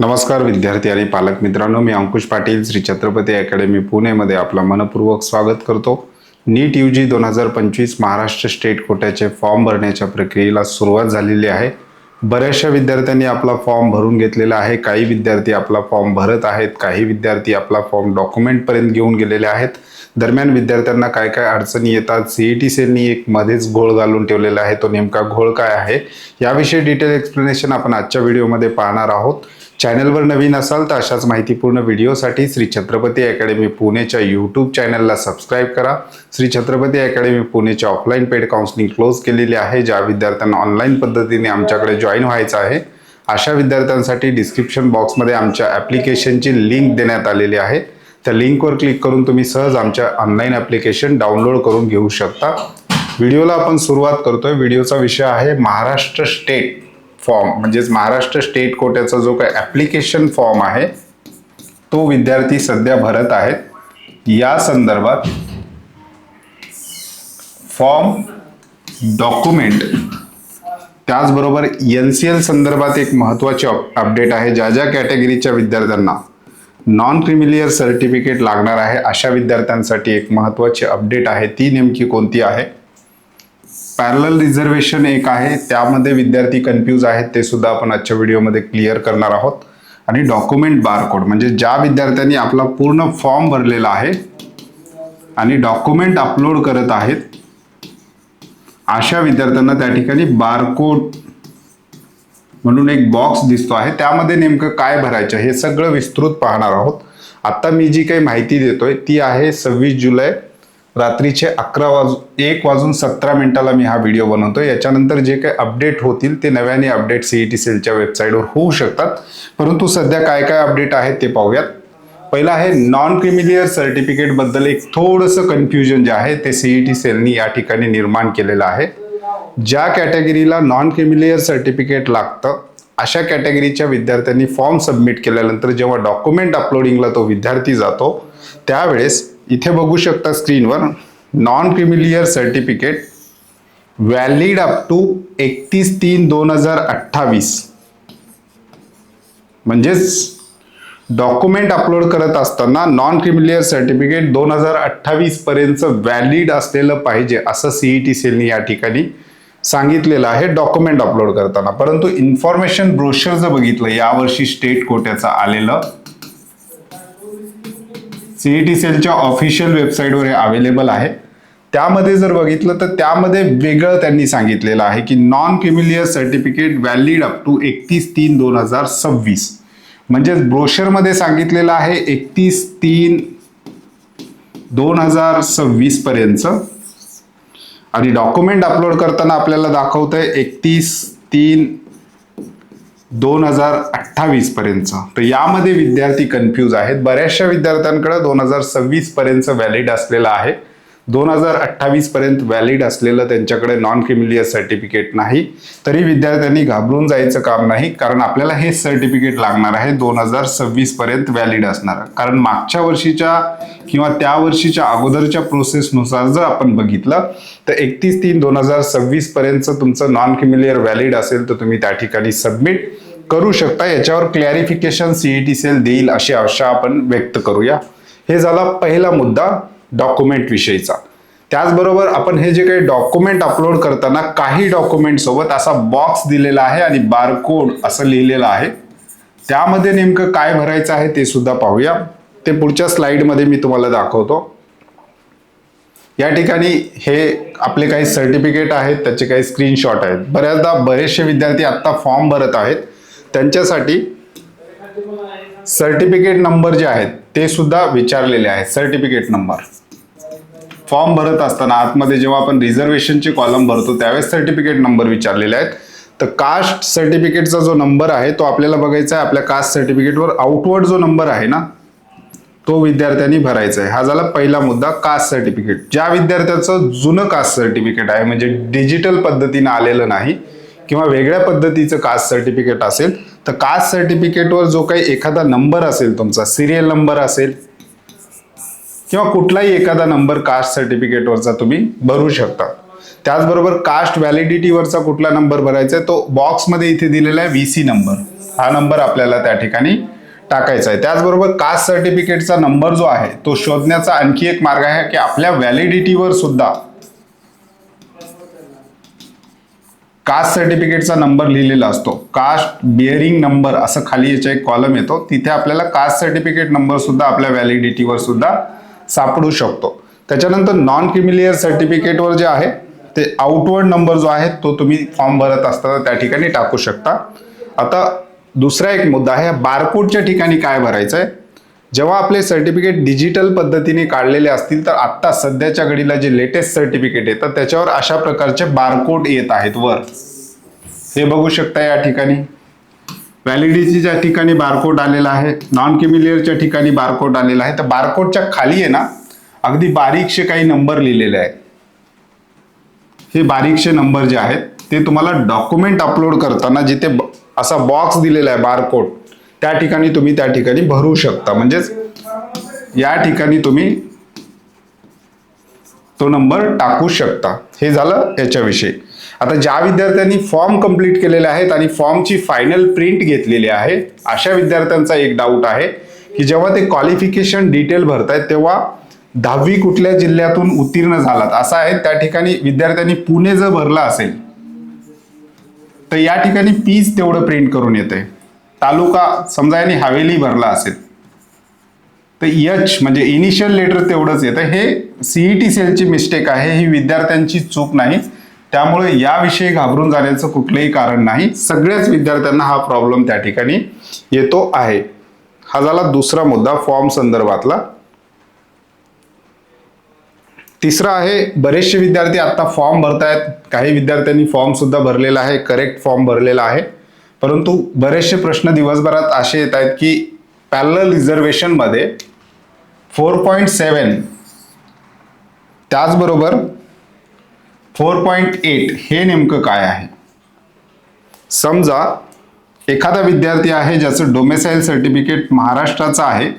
नमस्कार विद्यार्थी आणि पालक मित्रांनो मी अंकुश पाटील श्री छत्रपती अकॅडमी पुणेमध्ये आपलं मनपूर्वक स्वागत करतो. नीट यू जी दोन हजार पंचवीस महाराष्ट्र स्टेट कोट्याचे फॉर्म भरण्याच्या प्रक्रियेला सुरुवात झालेली आहे. बऱ्याचशा विद्यार्थ्यांनी आपला फॉर्म भरून घेतलेला आहे. काही विद्यार्थी आपला फॉर्म भरत आहेत काही विद्यार्थी आपला फॉर्म डॉक्युमेंटपर्यंत घेऊन गेलेले आहेत. दरम्यान विद्यार्थ्यांना काय काय अडचणी येतात सीईटी सेलनी एक मध्येच घोळ घालून ठेवलेला आहे. तो नेमका घोळ काय आहे? याविषयी डिटेल एक्सप्लेनेशन आपण आजच्या व्हिडिओमध्ये पाहणार आहोत. चॅनलवर नवीन असाल तर अशाच माहितीपूर्ण व्हिडिओसाठी श्री छत्रपती अकॅडमी पुणेच्या यूट्यूब चॅनलला सबस्क्राईब करा. श्री छत्रपती अकॅडमी पुणेचे ऑफलाईन पेड काउन्सिलिंग क्लोज केलेली आहे ज्या विद्यार्थ्यांना ऑनलाईन पद्धतीने आमच्याकडे जॉईन व्हायचं आहे. अशा विद्यार्थ्यांसाठी डिस्क्रिप्शन बॉक्समध्ये आमच्या ॲप्लिकेशनची लिंक देण्यात आलेली आहे. त्या लिंकवर क्लिक करून तुम्ही सहज आमच्या ऑनलाईन ॲप्लिकेशन डाउनलोड करून घेऊ शकता. व्हिडिओला आपण सुरुवात करतोय. व्हिडिओचा विषय आहे महाराष्ट्र स्टेट फॉर्म म्हणजेच महाराष्ट्र स्टेट कोट्याचा जो काही ॲप्लिकेशन फॉर्म आहे तो विद्यार्थी सध्या भरत आहेत. या संदर्भात फॉर्म डॉक्युमेंट त्याचबरोबर एन सी एल संदर्भात एक महत्त्वाची अप- अपडेट आहे. ज्या ज्या कॅटेगरीच्या विद्यार्थ्यांना नॉन क्रिमिलियर सर्टिफिकेट लागणार आहे अशा विद्यार्थ्यांसाठी एक महत्त्वाची अपडेट आहे. ती नेमकी कोणती आहे? पॅरल रिझर्वेशन एक आहे. त्यामध्ये विद्यार्थी कन्फ्यूज आहेत ते सुद्धा आपण आजच्या व्हिडिओमध्ये क्लिअर करणार आहोत. आणि डॉक्युमेंट बारकोड म्हणजे ज्या विद्यार्थ्यांनी आपला पूर्ण फॉर्म भरलेला आहे आणि डॉक्युमेंट अपलोड करत आहेत अशा विद्यार्थ्यांना त्या ठिकाणी बारकोड म्हणून एक बॉक्स दिसतो आहे. त्यामध्ये नेमकं काय भरायचं हे सगळं विस्तृत पाहणार आहोत. आत्ता मी जी काही माहिती देतोय ती आहे सव्वीस जुलै रात्रीचे अकरा वाजू एक वाजून सतरा मिनिटाला मी हा व्हिडिओ बनवतो याच्यानंतर जे काही अपडेट होतील ते नव्याने अपडेट सीईटी सेलच्या वेबसाईटवर होऊ शकतात. परंतु सध्या काय काय अपडेट आहेत ते पाहूयात. पहिलं आहे नॉन क्रिमिलियर सर्टिफिकेटबद्दल एक थोडंसं कन्फ्युजन जे आहे ते सीईटी सेलनी या ठिकाणी निर्माण केलेलं आहे. ज्या कॅटेगरीला नॉन क्रिमिलियर सर्टिफिकेट लागतं अशा कॅटेगरीच्या विद्यार्थ्यांनी फॉर्म सबमिट केल्यानंतर जेव्हा डॉक्युमेंट अपलोडिंगला तो विद्यार्थी जातो त्यावेळेस इथे बघू शकता स्क्रीनवर. Non creamy layer certificate valid up to एकतीस तीन दोन हजार अठ्ठावीस. म्हणजेच डॉक्युमेंट अपलोड करत असताना नॉन क्रिमिलियर सर्टिफिकेट दोन हजार अठ्ठावीस पर्यंत व्हॅलिड असलेलं पाहिजे असं सीईटी सेलनी या ठिकाणी सांगितलेलं आहे डॉक्युमेंट अपलोड करताना. परंतु इन्फॉर्मेशन ब्रोशर जर बघितलं यावर्षी स्टेट कोट्याचं आलेलं सीईटी सेलच्या ऑफिशियल वेबसाईटवर हे अवेलेबल आहे. त्यामध्ये जर बघितलं तर त्यामध्ये वेगळं त्यांनी सांगितलेलं आहे की non creamy layer certificate valid up to एकतीस तीन दोन हजार सव्वीस. म्हणजेच ब्रोशरमध्ये सांगितलेलं आहे एकतीस तीन दोन हजार सव्वीस पर्यंत. आणि डॉक्युमेंट अपलोड करताना आपल्याला दाखवतंय एकतीस तीन दोन हजार अठ्ठावीस पर्यंत. तर यामध्ये विद्यार्थी कन्फ्यूज आहेत. बऱ्याचशा विद्यार्थ्यांकडे दोन हजार सव्वीस पर्यंत व्हॅलिड असलेलं आहे. दोन हजार अठ्ठावीसपर्यंत व्हॅलिड असलेलं त्यांच्याकडे नॉन क्रिमिलियस सर्टिफिकेट नाही. तरी विद्यार्थ्यांनी घाबरून जायचं काम नाही कारण आपल्याला हे सर्टिफिकेट लागणार आहे दोन हजार सव्वीसपर्यंत व्हॅलिड असणार. कारण मागच्या वर्षीच्या किंवा त्या वर्षीच्या अगोदरच्या प्रोसेसनुसार जर आपण बघितलं तर एकतीस तीन दोन हजार सव्वीसपर्यंतचं तुमचं नॉन क्रिमिलियर व्हॅलिड असेल तर तुम्ही त्या ठिकाणी सबमिट करू शकता. याच्यावर क्लॅरिफिकेशन सीईटी सेल देईल अशी आशा आपण व्यक्त करूया. हे झाला पहिला मुद्दा डॉक्युमेंट विषयीचा. त्याचबरोबर आपण हे जे काही डॉक्युमेंट अपलोड करताना काही डॉक्युमेंट सोबत असा बॉक्स दिलेला आहे आणि बारकोड असं लिहिलेलं आहे. त्यामध्ये नेमकं काय भरायचं आहे ते सुद्धा पाहूया. ते पुढच्या स्लाइडमध्ये मी तुम्हाला दाखवतो. या ठिकाणी हे आपले काही सर्टिफिकेट आहेत त्याचे काही स्क्रीनशॉट आहेत. बऱ्याचदा बरेचसे विद्यार्थी आत्ता फॉर्म भरत आहेत. त्यांच्यासाठी सर्टिफिकेट नंबर जे आहेत ते सुद्धा विचारलेले आहेत. सर्टिफिकेट नंबर फॉर्म भरत असताना आतमध्ये जेव्हा आपण रिझर्वेशनचे कॉलम भरतो त्यावेळेस सर्टिफिकेट नंबर विचारलेले आहेत. तर कास्ट सर्टिफिकेटचा जो नंबर आहे तो आपल्याला बघायचा आहे. आपल्या कास्ट सर्टिफिकेटवर आउटवर्ड जो नंबर आहे ना तो विद्यार्थ्यांनी भरायचा आहे. हा झाला पहिला मुद्दा कास्ट सर्टिफिकेट ज्या विद्यार्थ्याचं जुनं कास्ट सर्टिफिकेट आहे म्हणजे डिजिटल पद्धतीनं आलेलं नाही किंवा वेगळ्या पद्धतीचं कास्ट सर्टिफिकेट असेल तर कास्ट सर्टिफिकेटवर जो काही एखादा नंबर असेल तुमचा सिरियल नंबर असेल किंवा कुठलाही एखादा नंबर कास्ट सर्टिफिकेटवरचा तुम्ही भरू शकता. त्याचबरोबर कास्ट व्हॅलिडिटीवरचा कुठला नंबर भरायचा आहे तो बॉक्समध्ये इथे दिलेला आहे व्ही सी नंबर हा नंबर आपल्याला त्या ठिकाणी टाकायचा आहे. त्याचबरोबर कास्ट सर्टिफिकेटचा नंबर जो आहे तो शोधण्याचा आणखी एक मार्ग आहे की आपल्या व्हॅलिडिटीवर सुद्धा कास्ट सर्टिफिकेटचा नंबर लिहिलेला असतो. कास्ट बिअरिंग नंबर असं खाली याचा एक कॉलम येतो. तिथे आपल्याला कास्ट सर्टिफिकेट नंबर सुद्धा आपल्या व्हॅलिडिटीवर सुद्धा सापडू शकतो. त्याच्यानंतर नॉन क्रिमिलियर सर्टिफिकेटवर जे आहे ते आउटवर्ड नंबर जो आहे तो तुम्ही फॉर्म भरत असताना त्या ठिकाणी टाकू शकता. आता दुसरा एक मुद्दा आहे बारकोडच्या ठिकाणी काय भरायचं आहे जेव्हा आपले सर्टिफिकेट डिजिटल पद्धतीने काढलेले असतील तर आत्ता सध्याच्या घडीला जे लेटेस्ट सर्टिफिकेट येतात त्याच्यावर अशा प्रकारचे बारकोड येत आहेत वर. हे बघू शकता या ठिकाणी. व्हॅलिडिटीच्या ठिकाणी बारकोड आलेला आहे. नॉन किमिलियरच्या ठिकाणी बारकोड आलेला आहे. तर बारकोडच्या खाली आहे ना अगदी बारीकशे काही नंबर लिहिलेले आहेत. हे बारीकशे नंबर जे आहेत ते तुम्हाला डॉक्युमेंट अपलोड करताना जिथे असा बॉक्स दिलेला आहे बारकोड त्या ठिकाणी तुम्ही त्या ठिकाणी भरू शकता. म्हणजेच या ठिकाणी तुम्ही तो नंबर टाकू शकता. हे झालं याच्याविषयी. आता ज्या विद्यार्थ्यांनी फॉर्म कंप्लीट केलेले आहेत आणि फॉर्मची फायनल प्रिंट घेतलेली आहे अशा विद्यार्थ्यांचा एक डाऊट आहे की जेव्हा ते क्वालिफिकेशन डिटेल भरतायत तेव्हा दहावी कुठल्या जिल्ह्यातून उत्तीर्ण झालात? असं आहे त्या ठिकाणी विद्यार्थ्यांनी पुणे जर भरला असेल तर या ठिकाणी पीच तेवढं प्रिंट करून येते तालुका समजा यांनी हवेली भरला असेल तर यच म्हणजे इनिशियल लेटर तेवढंच येतं. हे सीईटी सेलची मिस्टेक आहे ही विद्यार्थ्यांची चूक नाही. त्यामुळे याविषयी घाबरून जाण्याचं कुठलंही कारण नाही. सगळ्याच विद्यार्थ्यांना हा प्रॉब्लेम त्या ठिकाणी येतो आहे. हा झाला दुसरा मुद्दा फॉर्म संदर्भातला. तिसरा आहे बरेचसे विद्यार्थी आत्ता फॉर्म भरतायत. काही विद्यार्थ्यांनी फॉर्म सुद्धा भरलेला आहे करेक्ट फॉर्म भरलेला आहे. परंतु बरेचसे प्रश्न दिवसभरात असे येत आहेत की पॅरल रिझर्वेशनमध्ये फोर पॉईंट सेवन त्याचबरोबर फोर पॉईंट एट हे नेमकं काय आहे? समजा एखादा विद्यार्थी आहे ज्याचं डोमेसाईल सर्टिफिकेट महाराष्ट्राचं आहे.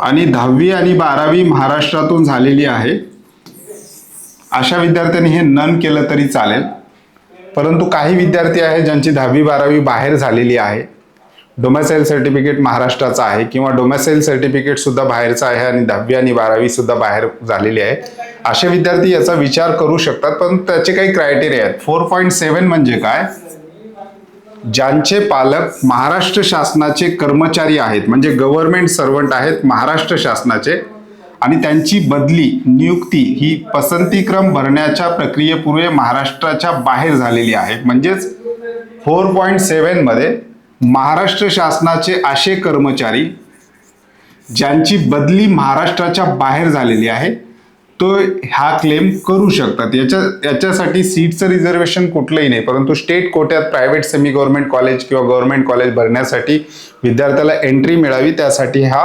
आणि दहावी आणि बारावी महाराष्ट्रातून झालेली आहे. अशा विद्यार्थ्यांनी हे नन केलं तरी चालेल. परंतु काही विद्यार्थी आहे ज्यांची दहावी बारावी बाहेर झालेली आहे. डोमॅसाईल सर्टिफिकेट महाराष्ट्राचं आहे किंवा डोमॅसाईल सर्टिफिकेट सुद्धा बाहेरचं आहे आणि दहावी आणि बारावी सुद्धा बाहेर झालेली आहे. असे विद्यार्थी याचा विचार करू शकतात पण त्याचे काही क्रायटेरिया आहेत. फोर पॉईंट सेवन म्हणजे काय? ज्यांचे पालक महाराष्ट्र शासनाचे कर्मचारी आहेत म्हणजे गव्हर्नमेंट सर्वंट आहेत महाराष्ट्र शासनाचे आणि त्यांची बदली नियुक्ती ही पसंतीक्रम भरण्याच्या प्रक्रियेपूर्वी महाराष्ट्राच्या बाहेर झालेली आहे. म्हणजेच फोर पॉईंट सेवनमध्ये महाराष्ट्र शासनाचे असे कर्मचारी ज्यांची बदली महाराष्ट्राच्या बाहेर झालेली आहे तो हा क्लेम करू शकतात. याच्या याच्यासाठी सीटचं रिझर्वेशन कुठलंही नाही परंतु स्टेट कोट्यात प्रायव्हेट सेमी गव्हर्नमेंट कॉलेज किंवा गव्हर्नमेंट कॉलेज भरण्यासाठी विद्यार्थ्याला एंट्री मिळावी त्यासाठी हा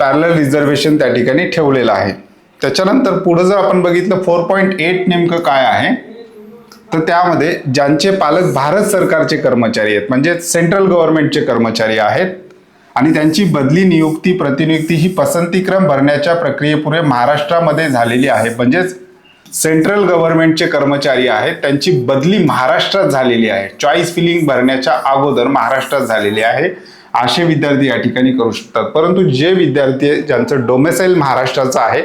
पॅरल रिझर्वेशन त्या ठिकाणी ठेवलेला आहे. त्याच्यानंतर पुढं जर आपण बघितलं फोर पॉईंट एट नेमकं काय आहे तर त्यामध्ये ज्यांचे पालक भारत सरकारचे कर्मचारी आहेत म्हणजे सेंट्रल गव्हर्नमेंटचे कर्मचारी आहेत आणि त्यांची बदली नियुक्ती प्रतिनियुक्ती ही पसंतीक्रम भरण्याच्या प्रक्रियेपुढे महाराष्ट्रामध्ये झालेली आहे. म्हणजेच सेंट्रल गव्हर्नमेंटचे कर्मचारी आहेत त्यांची बदली महाराष्ट्रात झालेली आहे. चॉईस फिलिंग भरण्याच्या अगोदर महाराष्ट्रात झालेली आहे. असे विद्यार्थी या ठिकाणी करू शकतात. परंतु जे विद्यार्थी आहे, ज्यांचं डोमेसाईल महाराष्ट्राचं आहे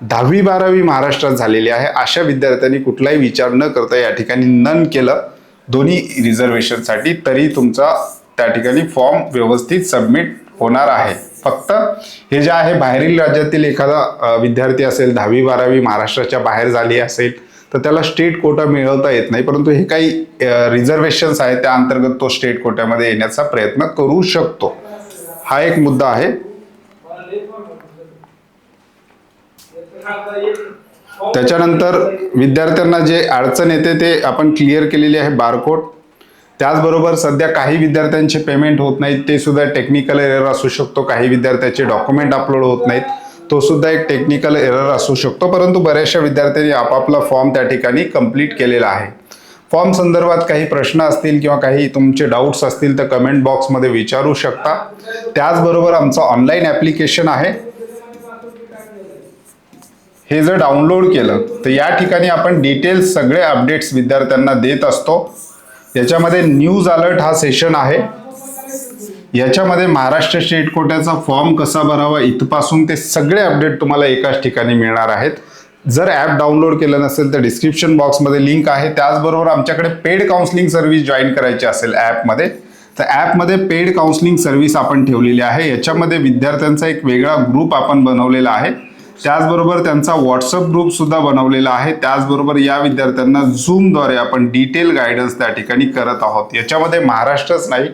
दहावी बारावी महाराष्ट्रात झालेली आहे. अशा विद्यार्थ्यांनी कुठलाही विचार न करता या ठिकाणी नन केलं दोन्ही रिझर्वेशनसाठी तरी तुमचा त्या ठिकाणी फॉर्म व्यवस्थित सबमिट होणार आहे. फक्त हे जे आहे बाहेरील राज्यातील एखादा विद्यार्थी असेल दहावी बारावी महाराष्ट्राच्या बाहेर झाली असेल तर त्याला स्टेट कोटा मिळवता येत नाही. परंतु हे काही रिझर्वेशन्स आहेत त्या अंतर्गत तो स्टेट कोट्यामध्ये येण्याचा प्रयत्न करू शकतो. हा एक मुद्दा आहे. त्याच्यानंतर विद्यार्थ्यांना जे अडचण येते ते आपण क्लिअर केलेली आहे बारकोड त्याचबरोबर सध्या काही विद्यार्थ्यांचे पेमेंट होत नाहीत ते सुद्धा टेक्निकल एरर असू शकतो. काही विद्यार्थ्याचे डॉक्युमेंट अपलोड होत नाहीत तो सुद्धा एक टेक्निकल एरर असू शकतो. परंतु बऱ्याचशा विद्यार्थ्यांनी आपापला फॉर्म त्या ठिकाणी कंप्लीट केलेला आहे. फॉर्म संदर्भात काही प्रश्न असतील किंवा काही तुमचे डाऊट्स असतील तर कमेंट बॉक्समध्ये विचारू शकता. त्याचबरोबर आमचं ऑनलाईन ॲप्लिकेशन आहे. हे जर डाउनलोड केलं तर या ठिकाणी आपण डिटेल्स सगळे अपडेट्स विद्यार्थ्यांना देत असतो. याच्यामध्ये न्यूज अलर्ट हा सेशन आहे. याच्यामध्ये महाराष्ट्र स्टेट कोट्याचा फॉर्म कसा भरावा इथपासून ते सगळे अपडेट तुम्हाला एकाच ठिकाणी मिळणार आहेत. जर ॲप डाउनलोड केलं नसेल तर डिस्क्रिप्शन बॉक्समध्ये लिंक आहे. त्याचबरोबर आमच्याकडे पेड काउन्सलिंग सर्व्हिस जॉईन करायची असेल ॲपमध्ये तर ॲपमध्ये पेड काउन्सलिंग सर्व्हिस आपण ठेवलेली आहे. याच्यामध्ये विद्यार्थ्यांचा एक वेगळा ग्रुप आपण बनवलेला आहे. त्याचबरोबर त्यांचा व्हॉट्सअप ग्रुप सुद्धा बनवलेला आहे. त्याचबरोबर या विद्यार्थ्यांना झूमद्वारे आपण डिटेल गायडन्स त्या ठिकाणी करत आहोत. याच्यामध्ये महाराष्ट्रच नाही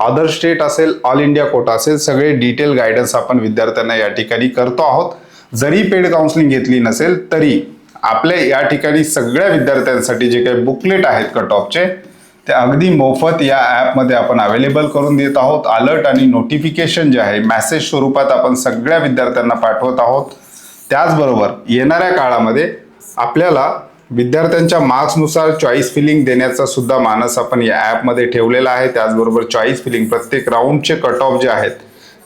अदर स्टेट असेल ऑल इंडिया कोटा असेल सगळे डिटेल गायडन्स आपण विद्यार्थ्यांना या ठिकाणी करतो आहोत. जरी पेड काउन्सिलिंग घेतली नसेल तरी आपल्या या ठिकाणी सगळ्या विद्यार्थ्यांसाठी जे काही बुकलेट आहेत कट ऑफचे ते अगदी मोफत या ॲपमध्ये आपण अवेलेबल करून देत आहोत. अलर्ट आणि नोटिफिकेशन जे आहे मॅसेज स्वरूपात आपण सगळ्या विद्यार्थ्यांना पाठवत आहोत. त्याचबरोबर येणाऱ्या काळामध्ये आपल्याला विद्यार्थ्यांच्या मार्क्सनुसार चॉईस फिलिंग देण्याचा सुद्धा मानस आपण या ॲपमध्ये ठेवलेला आहे. त्याचबरोबर चॉईस फिलिंग प्रत्येक राऊंडचे कट ऑफ जे आहेत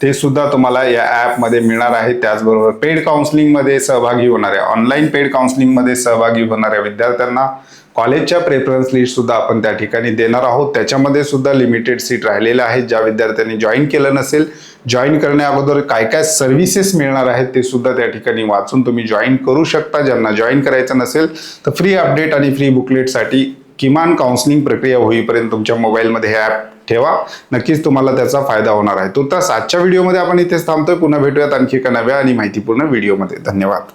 ते सुद्धा तुम्हाला या ॲपमध्ये मिळणार आहे. त्याचबरोबर पेड काउन्सिलिंगमध्ये सहभागी होणाऱ्या ऑनलाईन पेड काउन्सिलिंगमध्ये सहभागी होणाऱ्या विद्यार्थ्यांना कॉलेजच्या प्रेफरन्स लिस्ट सुद्धा आपण त्या ठिकाणी देणार आहोत. त्याच्यामध्ये सुद्धा लिमिटेड सीट राहिलेल्या आहेत. ज्या विद्यार्थ्यांनी जॉईन केलं नसेल जॉईन करण्या अगोदर काय काय सर्व्हिसेस मिळणार आहेत ते सुद्धा त्या ठिकाणी वाचून तुम्ही जॉईन करू शकता. ज्यांना जॉईन करायचं नसेल तर फ्री अपडेट आणि फ्री बुकलेटसाठी किमान काउन्सिलिंग प्रक्रिया होईपर्यंत तुमच्या मोबाईलमध्ये हे ॲप ठेवा. नक्कीच तुम्हाला त्याचा फायदा होणार आहे. तो तर आजच्या व्हिडिओमध्ये आपण इथेच थांबतोय. पुन्हा भेटूयात आणखी एका नव्या आणि माहितीपूर्ण व्हिडिओमध्ये धन्यवाद.